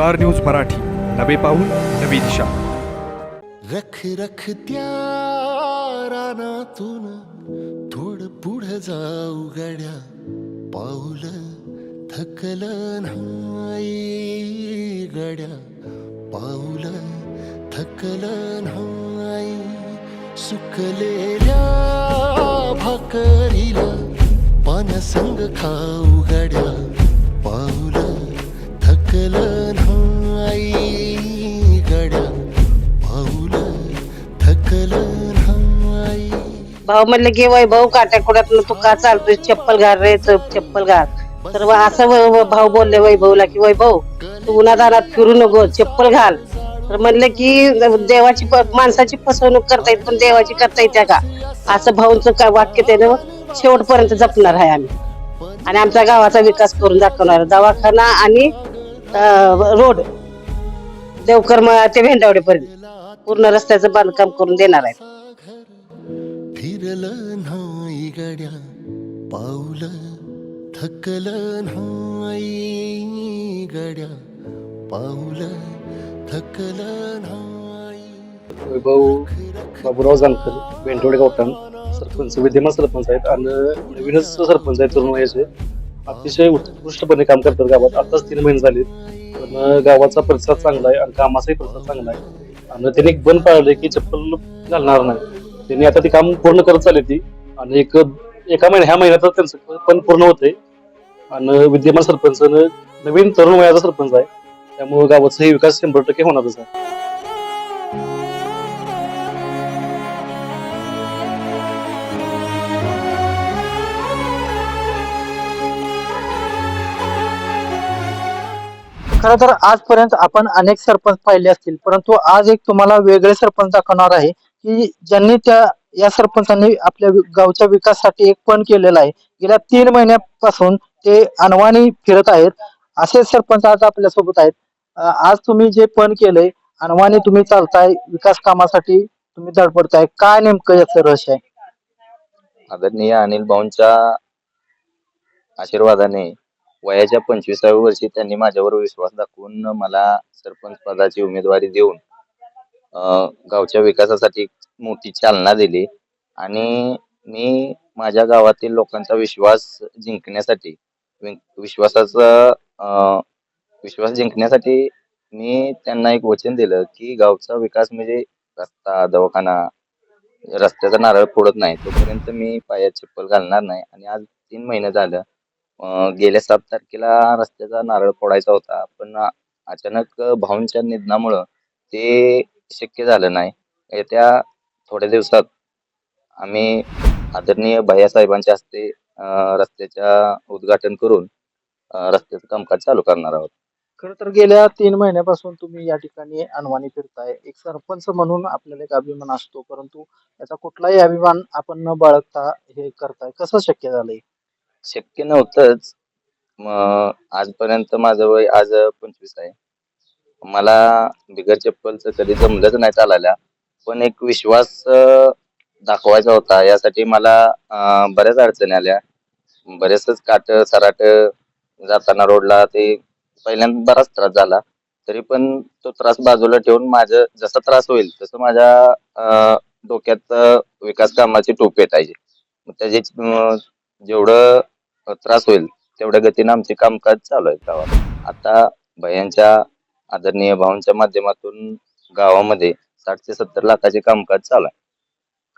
Star News Marathi. नवे पाऊल नवी दिशा. रख रख रानातून थोड पुढे जाऊ गड्या. पाऊल थकल नाही गड्या. पाऊल थकल नाही. सुकलेल्या भाकरीला पानसंग खाऊ गड्या. पाऊल थकल नाही भाऊ म्हणलं की वैभव काट्याकुड्यात तू का चालतोय? चप्पल घाल रे चप्पल घाल. तर असं व- भाऊ बोलले वैभवला की वैभव तू उन्हादारात फिरू नको चप्पल घाल. तर म्हणलं की देवाची माणसाची फसवणूक करता येत पण देवाची करता येते का? असं भाऊंचं काय वाक्य त्यानं शेवटपर्यंत जपणार आहे आम्ही. आणि आमच्या गावाचा विकास करून दाखवणार दवाखाना आणि रोड देवकर्म ते भेंडावडेपर्यंत. पूर्ण रस्त्याचं बांधकाम करून देणार आहे फिरल नाही गड्या पाऊल थकल नाही गड्या पाऊल थकल नाही. भाऊ बाबूराव जानकर बेंटवडे गावठाण सरपंच विद्यमान सरपंच आहेत आणि नवीनच सरपंच आहेत तरुण वयाचे. अतिशय उत्कृष्टपणे काम करतात गावात. आताच तीन महिने झाले पण गावाचा प्रसाद चांगला आहे आणि कामाचाही प्रसाद चांगला आहे. आणि त्यांनी एक बंद पाळले की चप्पल घालणार नाही. त्यांनी आता ते काम पूर्ण करत चालली ती. आणि एक एका महिन्या ह्या महिन्यात त्यांचं पण पूर्ण होते. आणि विद्यमान सरपंच नवीन तरुण वयाचा सरपंच आहे. त्यामुळे गावाचाही विकास शंभर टक्के होणारच आहे. खरं तर आजपर्यंत आपण अनेक सरपंच पाहिले असतील परंतु आज एक तुम्हाला वेगळे सरपंच दाखवणार आहे की ज्यांनी त्या या सरपंचांनी आपल्या गावच्या विकासासाठी एक पण केलेला आहे. गेल्या तीन महिन्यापासून ते अनवाणी फिरत आहेत. असे सरपंच आज आपल्यासोबत आहेत आज तुम्ही जे पण केलंय अनवाणी तुम्ही चालताय विकास कामासाठी तुम्ही धडपडताय. काय नेमकं याचं रहस्य आहे? आदरणीय अनिल भाऊंच्या आशीर्वादाने वयाच्या पंचवीसाव्या वर्षी त्यांनी माझ्यावर विश्वास दाखवून मला सरपंच पदाची उमेदवारी देऊन गावच्या विकासासाठी मोठी चालना दिली. आणि मी माझ्या गावातील लोकांचा विश्वास जिंकण्यासाठी वि- विश्वासाचा विश्वास जिंकण्यासाठी मी त्यांना एक वचन दिलं की गावचा विकास म्हणजे रस्ता दवाखाना रस्त्याचा नारळ फोडत नाही. तोपर्यंत मी पायात चप्पल घालणार नाही. आणि आज तीन महिने झालं गेल्या सात तारखेला रस्त्याचा नारळ फोडायचा होता. पण अचानक भाऊंच्या निधनामुळं ते शक्य झालं नाही. येत्या थोड्या दिवसात आम्ही आदरणीय भैयासाहेबांच्या हस्ते रस्त्याच्या उद्घाटन करून रस्त्याचं कामकाज चालू करणार आहोत. खरं तर गेल्या तीन महिन्यापासून तुम्ही या ठिकाणी अनवाणी फिरताय. एक सरपंच म्हणून आपल्याला एक अभिमान असतो परंतु त्याचा कुठलाही अभिमान आपण न बाळगता हे करताय. कसं शक्य झालंय? शक्य नव्हतंच. मग आजपर्यंत माझं वय आज पंचवीस आहे. मला बिगर चप्पलचं कधी जमलंच नाही चालायला. पण एक विश्वास अं, दाखवायचा होता. यासाठी मला अं, बऱ्याच अडचणी आल्या. बरेचच काट सराट जाताना रोडला ते पहिल्यांदा बराच त्रास झाला. तरी पण तो त्रास बाजूला ठेवून माझं जसा त्रास होईल तसं माझ्या अं, डोक्यात अं, विकास कामाची टोप पेटायची मग त्याची अं, जेवढं त्रास होईल तेवढ्या गतीनं आमचे कामकाज चालू आहे गावात. आता भयांच्या आदरणीय भावांच्या माध्यमातून गावामध्ये साठ ते सत्तर लाखाचे कामकाज चालू आहे.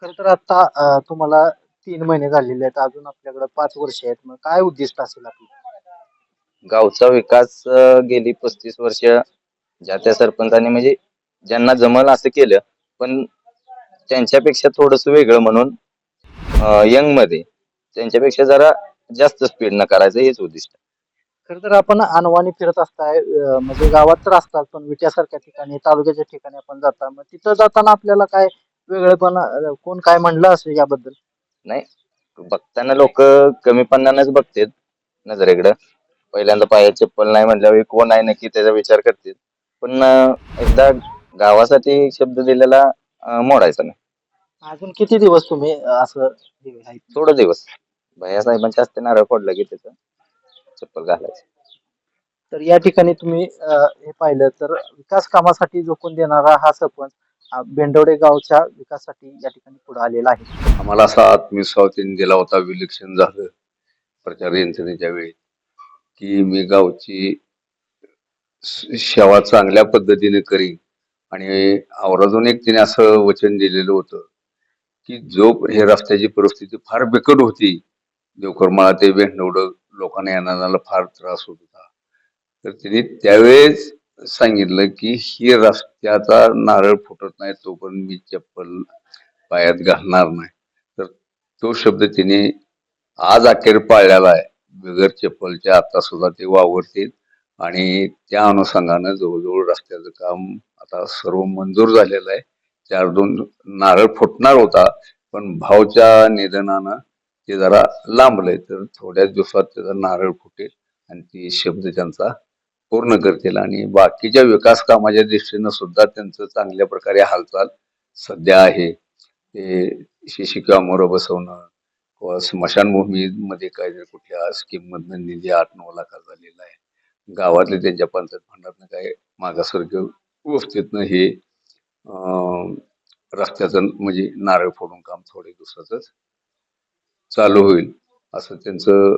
खरं तर आता अं, तुम्हाला तीन महिने झालेले आहेत अजून आपल्याकडे पाच वर्ष आहेत मग काय उद्दिष्ट असेल आपलं? गावचा विकास अ, गेली पस्तीस वर्ष ज्या त्या सरपंचाने म्हणजे ज्यांना जमल असं केलं पण त्यांच्यापेक्षा थोडस वेगळं म्हणून यंगमध्ये त्यांच्यापेक्षा जरा जास्त स्पीड न करायचं हेच उद्दिष्ट. खरं तर आपण अनवाणी फिरत असताय अं, म्हणजे गावात तर असतात पण विट्यासारख्या ठिकाणी तालुक्याच्या ठिकाणी आपण जाता. मग तिथं जाताना आपल्याला काय वेगळेपण अं, कोण काय म्हणलं असेल याबद्दल? नाही. बघताना लोक कमीपणानेच बघतात नजरेकडं. पहिल्यांदा पायात चप्पल नाही म्हटल्यावर कोण आहे नक्की त्याचा विचार करतील. पण अं, एकदा गावासाठी शब्द दिलेला अं, मोडायचा नाही. अजून किती दिवस तुम्ही अं, असं हे? थोडं दिवस. भैया साहेबांच्या हस्ते नारळ फोडला की त्याचं चप्पल घालायचं. तर या ठिकाणी तुम्ही अं, हे पाहिलं तर विकास कामासाठी झोकून देणारा हा सरपंच हा बेंडवडे गावच्या विकासासाठी या ठिकाणी पुढे आलेला आहे. आम्हाला असा आत्मविश्वास त्यांनी दिला होता विलक्षण झालं प्रचार यंत्रणेच्या वेळी की मी गावची स- सेवा चांगल्या पद्धतीने करीन. आणि आवर्जून एक तिने असं वचन दिलेलं होतं की जो हे रस्त्याची परिस्थिती फार बिकट होती देवकरमाळा ते भेंडवड लोकांना येणाऱ्याला फार त्रास होत होता. तर तिने त्यावेळेस सांगितलं की ही रस्त्याचा नारळ फुटत नाही तोपर्यंत मी चप्पल पायात घालणार नाही. तर तो शब्द तिने आज अखेर पाळलेला आहे. बिगर चप्पलच्या आता सुद्धा ते वावरतील आणि त्या अनुषंगानं जवळजवळ रस्त्याचं काम आता सर्व मंजूर झालेलं आहे. चार दोन नारळ फुटणार होता पण भावच्या निधनानं ते जरा लांबलंय तर थोड्याच दिवसात त्याचा नारळ फुटेल आणि ती शब्द त्यांचा पूर्ण करतील. आणि बाकीच्या विकास कामाच्या दृष्टीनं सुद्धा त्यांचं चांगल्या प्रकारे हालचाल सध्या आहे. ते शिशी कामोरं बसवणं किंवा स्मशानभूमीमध्ये काय जर कुठल्या स्कीममधनं निधी आठ नऊ लाखाचा झालेला आहे. गावातले त्यांच्या पंचायत फंडातनं काय मागासवर्गीय व्यवस्थेतनं हे रस्त्याचं म्हणजे नारळ फोडून काम थोडे दिवसातच चालू होईल असं त्यांचं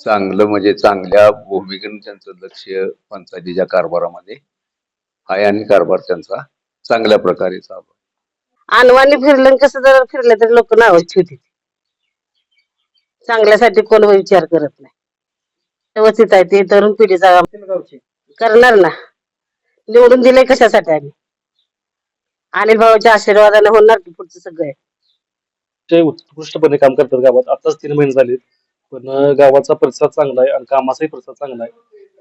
चांगलं म्हणजे चांगल्या भूमिकेनं त्यांचं लक्ष पंचायतीच्या कारभारामध्ये आहे आणि कारभार त्यांचा चांगल्या प्रकारे चालू आहे. अनवाणी फिरलं कसं जर फिरलं तरी लोक नाव ठेवतील. चांगल्यासाठी कोण विचार करत नाही. व्यवस्थित आहे ते तरुण पिढीचा करणार ना. निवडून दिले कशासाठी आम्ही? अनिल भाऊच्या आशीर्वादाने होणार की पुढचं सगळं? ते उत्कृष्टपणे काम करतात गावात. आताच तीन महिने झालेत पण गावाचा परिसर चांगला आहे आणि कामाचाही प्रसाद चांगला आहे.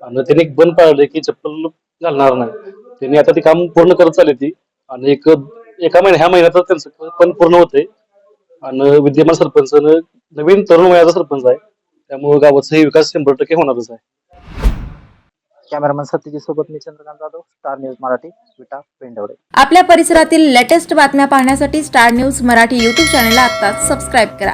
आणि त्यांनी एक बंद पाळलंय की चप्पल घालणार नाही. त्यांनी आता ते काम पूर्ण करत चालले ती. आणि एक एका महिन्या ह्या महिन्यातच त्यांचं पण पूर्ण होते आणि विद्यमान सरपंच नवीन तरुण वयाचा सरपंच आहे. त्यामुळे गावाचाही विकास शंभर टक्के होणारच आहे. कॅमेरामन सत्यजी सोबत मी चंद्रकांत जाधव स्टार न्यूज मराठी विटा पेंडवडे आपल्या परिसरातील लेटेस्ट बातम्या पाहण्यासाठी स्टार न्यूज मराठी यूट्यूब चॅनलला आता सबस्क्राईब करा.